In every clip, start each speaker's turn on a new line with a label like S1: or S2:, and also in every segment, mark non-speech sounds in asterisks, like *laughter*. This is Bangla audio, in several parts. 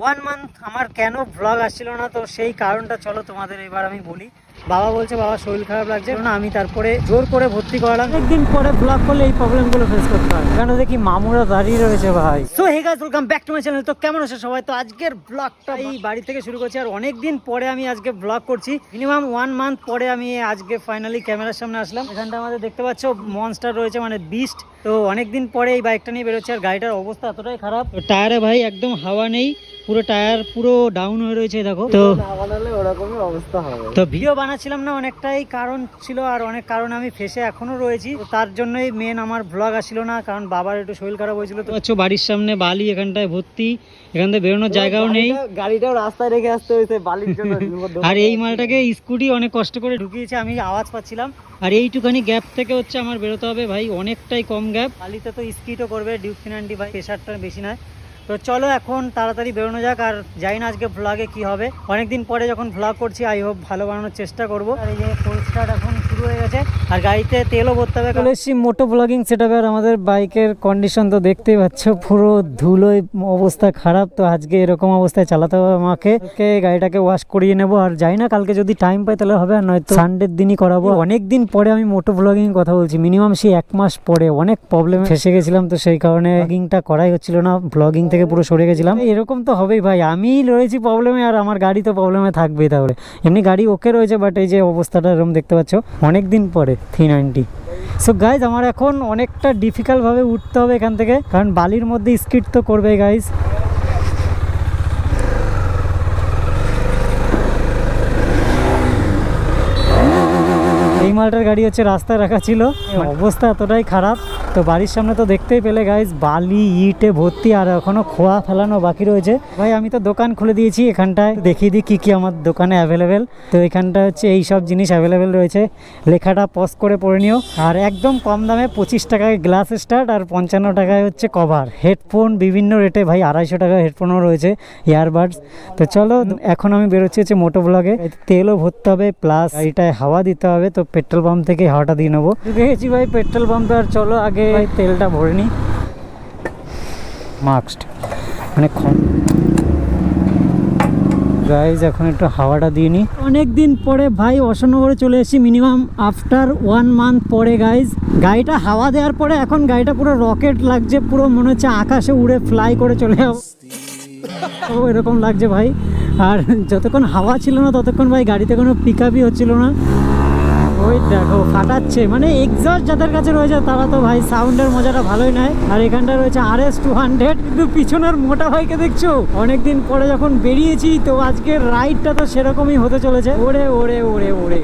S1: ওয়ান মান্থ আমার কেন ব্লগ আসছিল না তো সেই কারণটা চলো তোমাদের এবার আমি বলি। বাবা বলছে বাবা শরীর খারাপ লাগছে। না আমি তারপরে জোর করে ভর্তি করালাম। একদিন পরে ব্লগ করলে এই প্রবলেমগুলো ফেস করতে হয়। কেন দেখি মামুরা দাঁড়িয়ে রয়েছে ভাই। So hey guys welcome back to my channel তো কেমন আছো সবাই? তো আজকের ব্লগটা এই বাড়ি থেকে শুরু করছি আর অনেক দিন পরে আমি আজকে ব্লগ করছি। মিনিমাম ওয়ান মান্থ পরে আমি আজকে ফাইনালি ক্যামেরার সামনে আসলাম। এখানটা আমাদের দেখতে পাচ্ছ মনস্টার রয়েছে মানে বিস্ট তো অনেক দিন পরে এই বাইকটা নিয়ে বেরোচ্ছে আর গাড়িটার অবস্থা এতটাই খারাপ। টায়ারে ভাই একদম হাওয়া নেই পুরো টায়ার পুরো ডাউন হয়ে রয়েছে দেখো। তো
S2: ওরকমই অবস্থা হবে।
S1: তো ভিডিও বানাচ্ছিলাম না অনেকটাই কারণ ছিল আর অনেক কারণ আমি ফেসে এখনও রয়েছি। তার জন্যই মেন আমার ব্লগ আসছিল না কারণ বাবার একটু শরীর খারাপ হয়েছিল। তো হচ্ছে বাড়ির সামনে বালি এখানটায় ভর্তি এখান থেকে বেরোনোর জায়গাও নেই।
S2: গাড়িটাও রাস্তায় রেখে আসতে হয়েছে বালির জন্য *laughs*
S1: আর এই মালটাকে স্কুটি অনেক কষ্ট করে ঢুকিয়েছে আমি আওয়াজ পাচ্ছিলাম। আর এইটুখানি গ্যাপ থেকে হচ্ছে আমার বেরোতে হবে ভাই অনেকটাই কম গ্যাপ বালিতে তো স্কিটও করবে ডিউক ফিনান্টি ভাই প্রেশারটা বেশি নয়। তো চলো এখন তাড়াতাড়ি বেরোনো যাক, আর যাই না আজকে ভ্লগে কি হবে। অনেকদিন পরে যখন ভ্লগ করছি আই হোপ ভালো বানানোর চেষ্টা করব। আর এই যে এখন গেছে। আর গাড়িতে তেলও ভরতে হবে মোটো ব্লগিং আর আমাদের বাইকের কন্ডিশন তো দেখতেই পুরো ধুলোয় অবস্থা খারাপ। তো আজকে এরকম অবস্থায় চালাতে হবে আমাকে। গাড়িটাকে ওয়াশ করিয়ে নেব। আর না কালকে যদি টাইম পাই তাহলে হবে আর সানডের দিনই করাবো। অনেক দিন পরে আমি মোটো ব্লগিং কথা বলছি। মিনিমাম সেই এক মাস পরে অনেক প্রবলেম ফেসে গেছিলাম। তো সেই কারণে করাই হচ্ছিল না। ব্লগিং থেকে পুরো সরে গেছিলাম। এরকম তো হবেই ভাই। আমি রয়েছি প্রবলেমে আর আমার গাড়ি তো প্রবলেমে থাকবেই তাহলে। এমনি গাড়ি ওকে রয়েছে বাট এই যে অবস্থাটা এরকম দেখতে পাচ্ছ। অনেক দিন পরে থ্রি নাইনটি। সো গাইজ আমার এখন অনেকটা ডিফিকাল্টভাবে উঠতে হবে এখান থেকে। কারণ বালির মধ্যে স্কিট তো করবে গাইজ এই মালটার গাড়ি হচ্ছে রাস্তায় রাখা ছিল। অবস্থা এতটাই খারাপ। তো বাড়ির সামনে তো দেখতেই পেলে গাইজ বালি, ইটে ভর্তি, আর এখনও খোয়া ফেলানো বাকি রয়েছে। ভাই, আমি তো দোকান খুলে দিয়েছি এখানটায়। দেখিয়ে দিই কী কী আমার দোকানে অ্যাভেলেবেল তো এখানটা হচ্ছে এই সব জিনিস অ্যাভেলেবেল রয়েছে। লেখাটা পজ করে পড়ে নিও। আর একদম কম দামে পঁচিশ টাকায় গ্লাস স্টার্ট আর পঞ্চান্ন টাকায় হচ্ছে কভার হেডফোন বিভিন্ন রেটে ভাই, আড়াইশো টাকা হেডফোনও রয়েছে ইয়ারবাডস তো চলো, এখন আমি বেরোচ্ছি হচ্ছে মোটো ব্লগে তেলও ভরতে হবে প্লাস গাড়িটায় হাওয়া দিতে হবে। তো পেট্রোল পাম্প থেকে হাওয়াটা দিয়ে নেব। দেখেছি ভাই পেট্রোল পাম্পে আর চলো আগে তেলটা ভরে নিই মাস্ট মানে গাইজ এখন একটু হাওয়াটা দিয়ে নিই অনেক দিন পরে ভাই অশোকনগরে চলে এসেছি মিনিমাম আফটার ওয়ান মান্থ পরে গাইজ গাড়িটা হাওয়া দেওয়ার পরে এখন গাড়িটা পুরো রকেট লাগছে পুরো মনে হচ্ছে আকাশে উড়ে ফ্লাই করে চলে যাব। ও এরকম লাগছে ভাই। আর যতক্ষণ হাওয়া ছিল না ততক্ষণ ভাই গাড়িতে কোনো পিক আপই হচ্ছিল না। ওই দেখো, ফাটাচ্ছে। মানে এক্সস্ট যাদের কাছে রয়েছে, তারা তো ভাই সাউন্ডের মজাটা ভালোই নেয়। আর এখানটা রয়েছে আর এস টু হান্ড্রেড কিন্তু পিছনের মোটা ভাইকে দেখছ? অনেকদিন পরে যখন বেরিয়েছি, তো আজকের রাইডটা তো সেরকমই হতে চলেছে। ওরে ওরে ওরে ওরে।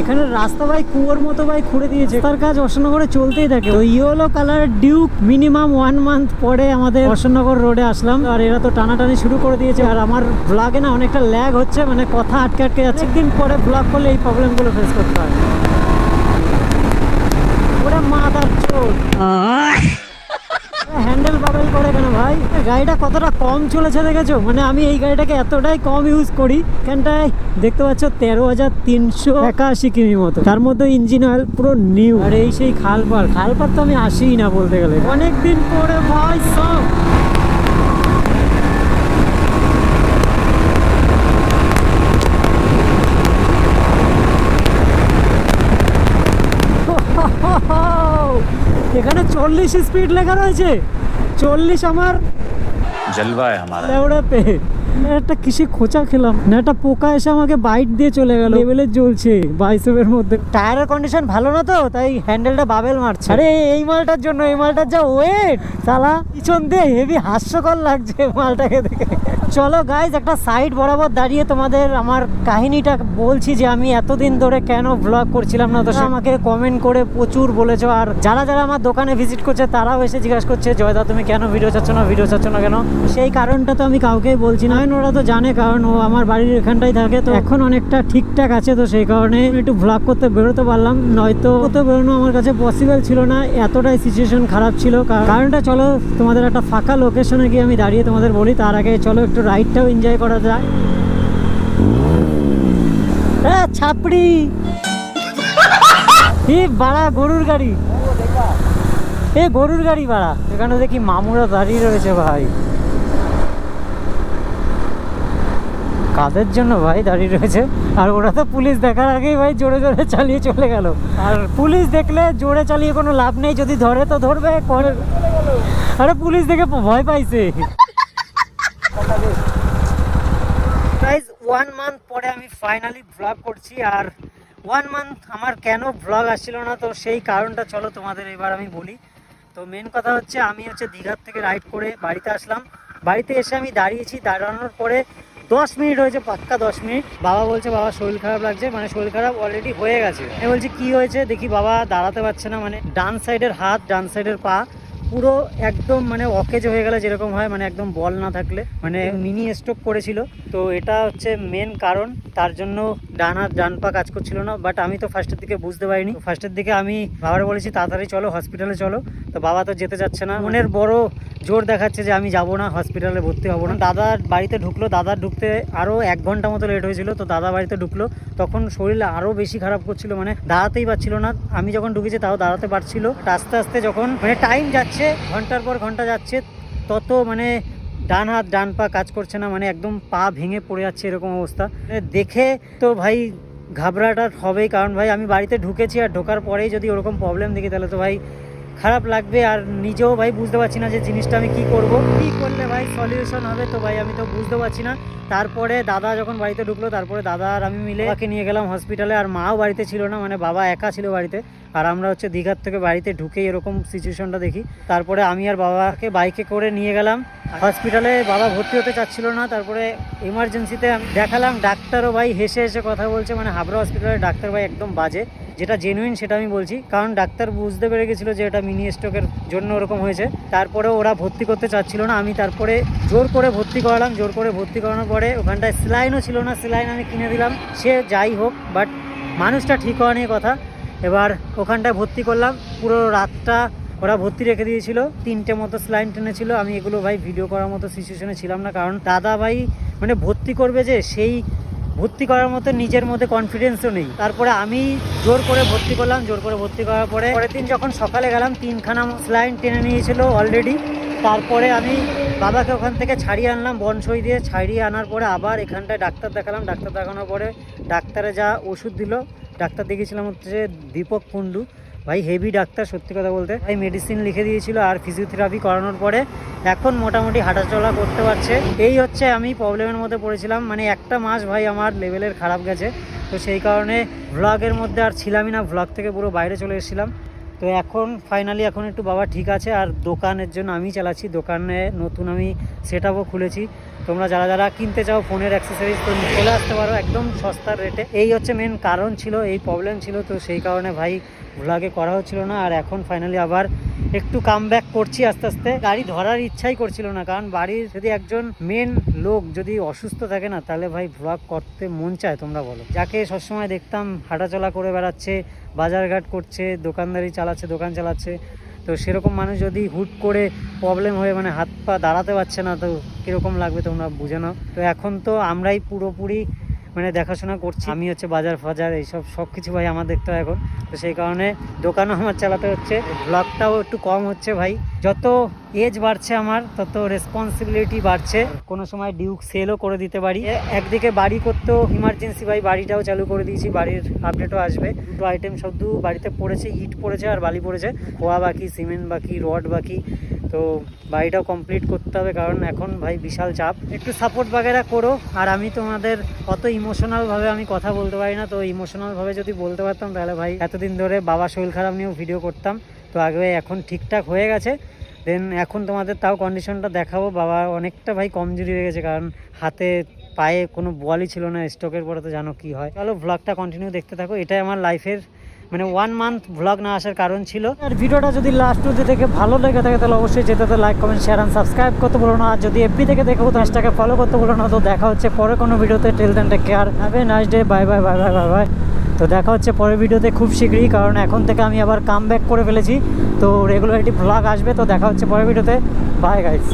S1: এখানে রাস্তা ভাই কুয়োর মতো ভাই খুঁড়ে দিয়েছে। তার কাজ অশোকনগরে চলতেই থাকে। ওই yellow colour Duke minimum one month পরে আমাদের অশোকনগর রোডে আসলাম। আর এরা তো টানাটানি শুরু করে দিয়েছে। আর আমার ব্লগে না অনেকটা ল্যাগ হচ্ছে মানে কথা আটকে আটকে যাচ্ছে। একদিন পরে ব্লগ করলে এই প্রবলেমগুলো ফেস করতে হয় ওরা মাদার চোট হ্যান্ডেল বাবেল করে কেন ভাই গাড়িটা কতটা কম চলেছে দেখেছ? মানে আমি এই গাড়িটাকে এতটাই কম ইউজ করি। এখানটায় দেখতে পাচ্ছ তেরো হাজার তিনশো একাশি কিমি মতো। তার মধ্যে ইঞ্জিন অয়েল পুরো নিউ আর এই সেই খালপার খালপার তো আমি আসিই না বলতে গেলে। অনেক দিন পরে ভাই সব। *laughs* এখানে চল্লিশ স্পিড লেখা রয়েছে। চল্লিশ আমার
S3: जलवा है हमारा।
S1: पे। একটা কিসে খোঁচা খেলাম। না একটা পোকা এসে আমাকে বাইট দিয়ে চলে গেল। লেভেলে জ্বলছে বাইসেপের মধ্যে। টায়ারের কন্ডিশন ভালো না তো? তাই হ্যান্ডেলটা বাবেল মারছে। আরে এই মালটার জন্য এই মালটার যা ওয়েট সালা পিছন দিয়ে হেভি হাস্যকর লাগছে মালটাকে দেখে। চলো গাইজ একটা সাইড বরাবর দাঁড়িয়ে তোমাদের আমার কাহিনীটা বলছি যে আমি এতদিন ধরে কেন ব্লগ করছিলাম না? তো আমাকে কমেন্ট করে প্রচুর বলেছ। আর যারা যারা আমার দোকানে ভিজিট করছে তারাও এসে জিজ্ঞাসা করছে জয়দা তুমি কেন ভিডিও চাচ্ছ না? ভিডিও চাচ্ছ না কেন? সেই কারণটা তো আমি কাউকেই বলছি না। ওরা তো জানে, কারণ ও আমার বাড়ির এখানটাই থাকে, তো এখন অনেকটা ঠিকঠাক আছে, তো সেই কারণে একটু ভ্লগ করতে বেরোতে পারলাম। নয়তো তো বেরোনো আমার কাছে পসিবল ছিল না, এতটাই সিচুয়েশন খারাপ ছিল। কারণটা চলো, তোমাদের একটা ফাঁকা লোকেশনে গিয়ে আমি দাঁড়িয়ে তোমাদের বলি, তার আগে চলো একটু রাইডটাও এনজয় করা যায়। ছাপড়ি! বাড়া, গরুর গাড়ি। এ, গরুর গাড়ি বাড়া। এখানে দেখি মামুরা দাঁড়িয়ে রয়েছে ভাই। কাদের জন্য ভাই দাঁড়িয়ে রয়েছে? আর ওরা তো পুলিশ দেখার আগেই ভাই জোরে জোরে চালিয়ে চলে গেল। আর পুলিশ দেখলে জোরে চালিয়ে কোনো লাভ নেই, যদি ধরে তো ধরবে আরে পুলিশ দেখে ভয় পাইছে। ওয়ান মান্থ পরে আমি ফাইনালি ভ্লগ করছি, আর ওয়ান মান্থ আমার কেন ভ্লগ আসছিল না, তো সেই কারণটা চলো তোমাদের এবার আমি বলি। তো মেন কথা হচ্ছে, আমি হচ্ছে দীঘার থেকে রাইড করে বাড়িতে আসলাম। বাড়িতে এসে আমি দাঁড়িয়েছি, দাঁড়ানোর পরে দশ মিনিট হয়েছে, পাক্কা দশ মিনিট। বাবা বলছে, বাবা, শরীর খারাপ লাগছে। মানে শরীর খারাপ অলরেডি হয়ে গেছে। আমি বলছি, কি হয়েছে? দেখি, বাবা দাঁড়াতে পারছে না। মানে ডান সাইডের হাত, ডান সাইডের পা পুরো একদম মানে অকেজ হয়ে গেলে যেরকম হয় মানে একদম বল না থাকলে। মানে মিনি স্ট্রোক করেছিল। তো এটা হচ্ছে মেন কারণ। তার জন্য ডান হাত ডান পা কাজ করছিল না বাট আমি তো ফার্স্টের দিকে বুঝতে পারিনি। ফার্স্টের দিকে আমি বাবার বলেছি, তাড়াতাড়ি চলো হসপিটালে চলো। তো বাবা তো যেতে যাচ্ছে না। মনের বড় জোর দেখাচ্ছে যে আমি যাব না হসপিটালে ভর্তি হব না। দাদার বাড়িতে ঢুকলো দাদার ঢুকতে আরও এক ঘণ্টা মতো লেট হয়েছিল, তো দাদা বাড়িতে ঢুকলো। তখন শরীর আরও বেশি খারাপ করছিল মানে দাঁড়াতেই পারছিল না। আমি যখন ঢুকেছি, তাও দাঁড়াতে পারছিল। আস্তে আস্তে যখন মানে টাইম যাচ্ছে, ঘণ্টার পর ঘণ্টা যাচ্ছে, তত মানে ডান হাত, ডান পা কাজ করছে না মানে একদম পা ভেঙে পড়ে যাচ্ছে এরকম অবস্থা। দেখে তো ভাই ঘাবড়াটা হবেই, কারণ ভাই আমি বাড়িতে ঢুকেছি আর ঢোকার পরেই যদি ওরকম প্রবলেম দেখি, তাহলে তো ভাই খারাপ লাগবে। আর নিজেও ভাই বুঝতে পারছি না যে জিনিসটা আমি কি করব। কি করলে ভাই সলিউশন হবে, তো ভাই আমি তো বুঝতে পারছি না। তারপরে দাদা যখন বাড়িতে ঢুকলো, তারপরে দাদা আর আমি মিলে ওকে নিয়ে গেলাম হসপিটালে আর মাও বাড়িতে ছিল না মানে বাবা একা ছিল বাড়িতে। আর আমরা হচ্ছে দীঘার থেকে বাড়িতে ঢুকেই এরকম সিচুয়েশনটা দেখি। তারপরে আমি আর বাবাকে বাইকে করে নিয়ে গেলাম। হসপিটালে বাবা ভর্তি হতে চাচ্ছিল না, তারপরে এমার্জেন্সিতে আমি দেখালাম, ডাক্তারও ভাই হেসে হেসে কথা বলছে মানে হাবড়া হসপিটালের ডাক্তার ভাই একদম বাজে, যেটা জেনুইন সেটা আমি বলছি, কারণ ডাক্তার বুঝতে পেরে গেছিল যে এটা মিনি স্ট্রোকের জন্য ওরকম হয়েছে, তারপরে ওরা ভর্তি করতে চাচ্ছিল না, আমি তারপরে জোর করে ভর্তি করালাম, জোর করে ভর্তি করানোর পরে ওখানটায় স্লাইনও ছিল না স্লাইন আমি কিনে দিলাম, সে যাই হোক বাট মানুষটা ঠিক হওয়া নিয়ে কথা, এবার ওখানটায় ভর্তি করলাম, পুরো রাতটা ওরা ভর্তি রেখে দিয়েছিল। তিনটে মতো স্লাইন টেনেছিল। আমি এগুলো ভাই ভিডিও করার মতো সিচুয়েশনে ছিলাম না। কারণ দাদা ভাই মানে ভর্তি করবে যে, সেই ভর্তি করার মতো নিজের মধ্যে কনফিডেন্সও নেই। তারপরে আমি জোর করে ভর্তি করলাম। জোর করে ভর্তি করার পরে পরের দিন যখন সকালে গেলাম, তিনখানা স্লাইন টেনে নিয়েছিল অলরেডি তারপরে আমি বাবাকে ওখান থেকে ছাড়িয়ে আনলাম, বনসই দিয়ে ছাড়িয়ে আনার পরে আবার এখানটায় ডাক্তার দেখালাম। ডাক্তার দেখানোর পরে ডাক্তারে যা ওষুধ দিল, ডাক্তার দেখিয়েছিলাম হচ্ছে দীপক কুন্ডু ভাই হেভি ডাক্তার, সত্যি কথা বলতে। ভাই মেডিসিন লিখে দিয়েছিল আর ফিজিওথেরাপি করানোর পরে এখন মোটামুটি হাঁটাচলা করতে পারছে। এই হচ্ছে আমি প্রবলেমের মধ্যে পড়েছিলাম। মানে একটা মাস ভাই আমার লেভেলের খারাপ গেছে। তো সেই কারণে ভ্লগের মধ্যে আর ছিলামই না। ভ্লগ থেকে পুরো বাইরে চলে এসেছিলাম। তো এখন ফাইনালি এখন একটু বাবা ঠিক আছে, আর দোকানের জন্য আমি চালাচ্ছি। দোকানে নতুন আমি সেট খুলেছি। তোমরা যারা যারা কিনতে চাও ফোনের অ্যাক্সেসারিজ তো চলে আসতে পারো একদম সস্তার রেটে এই হচ্ছে মেন কারণ ছিল, এই প্রবলেম ছিল, তো সেই কারণে ভাই ভ্লগে করা হচ্ছিল না, আর এখন ফাইনালি আবার একটু কাম করছি আস্তে আস্তে। গাড়ি ধরার ইচ্ছাই করছিল না, কারণ বাড়ির যদি একজন মেন লোক যদি অসুস্থ থাকে না, তাহলে ভাই ভ্লগ করতে মন চায় তোমরা বলো। যাকে সবসময় দেখতাম হাঁটাচলা করে বেড়াচ্ছে, বাজারঘাট করছে, দোকানদারি চালাচ্ছে, দোকান চালাচ্ছে, তো সেরকম মানুষ যদি হুট করে প্রবলেম হয়ে মানে হাত পা দাঁড়াতে পারছে না, তো কীরকম লাগবে তোমরা বুঝে নাও। তো এখন তো আমরাই পুরোপুরি মানে দেখাশোনা করছি। আমি হচ্ছে বাজার ফাজার এইসব সব কিছু ভাই আমার দেখতে হয় এখন। তো সেই কারণে দোকানও আমার চালাতে হচ্ছে। ব্লগটাও একটু কম হচ্ছে ভাই। যত এজ বাড়ছে আমার, তত রেসপন্সিবিলিটি বাড়ছে। কোনো সময় ডিউক সেলও করে দিতে পারি। একদিকে বাড়ি করতেও ইমার্জেন্সি ভাই, বাড়িটাও চালু করে দিয়েছি। বাড়ির আপডেটও আসবে। দুটো আইটেম শুধু বাড়িতে পড়েছে, ইট পড়েছে আর বালি পড়েছে। খোয়া বাকি সিমেন্ট বাকি রড বাকি। তো বাড়িটাও কমপ্লিট করতে হবে কারণ এখন ভাই বিশাল চাপ। একটু সাপোর্ট বাগেরা করো। আর আমি তোমাদের অত ইমোশনালভাবে আমি কথা বলতে পারি না, তো ইমোশনালভাবে যদি বলতে পারতাম তাহলে ভাই এতদিন ধরে বাবা শরীর খারাপ নিয়েও ভিডিও করতাম। তো আগে এখন ঠিকঠাক হয়ে গেছে। দেন এখন তোমাদের তাও কন্ডিশনটা দেখাবো। বাবা অনেকটা ভাই কমজোরি হয়ে গেছে, কারণ হাতে, পায়ে কোনো বলই ছিল না স্ট্রোকের পরে তো জানো কি হয়। চলো ব্লগটা কন্টিনিউ দেখতে থাকো। এটাই আমার লাইফের মানে ওয়ান মান্থ ভ্লগ না আসার কারণ ছিল। আর ভিডিওটা যদি লাস্ট অব্দি থেকে ভালো লেগে থাকে, তাহলে অবশ্যই যেতে তো like comment share and subscribe করতে বলো না। আর যদি এফবি থেকে দেখো তো হ্যাশটাকে ফলো করতে বলো না। তো দেখা হচ্ছে পরে কোনো ভিডিওতে। Tell then take care have a nice day bye bye bye bye bye bye তো দেখা হচ্ছে পরের ভিডিওতে খুব শীঘ্রই, কারণ এখন থেকে আমি আবার কাম ব্যাক করে ফেলেছি। তো রেগুলারিটি ভ্লগ আসবে, তো দেখা হচ্ছে পরের ভিডিওতে। Bye guys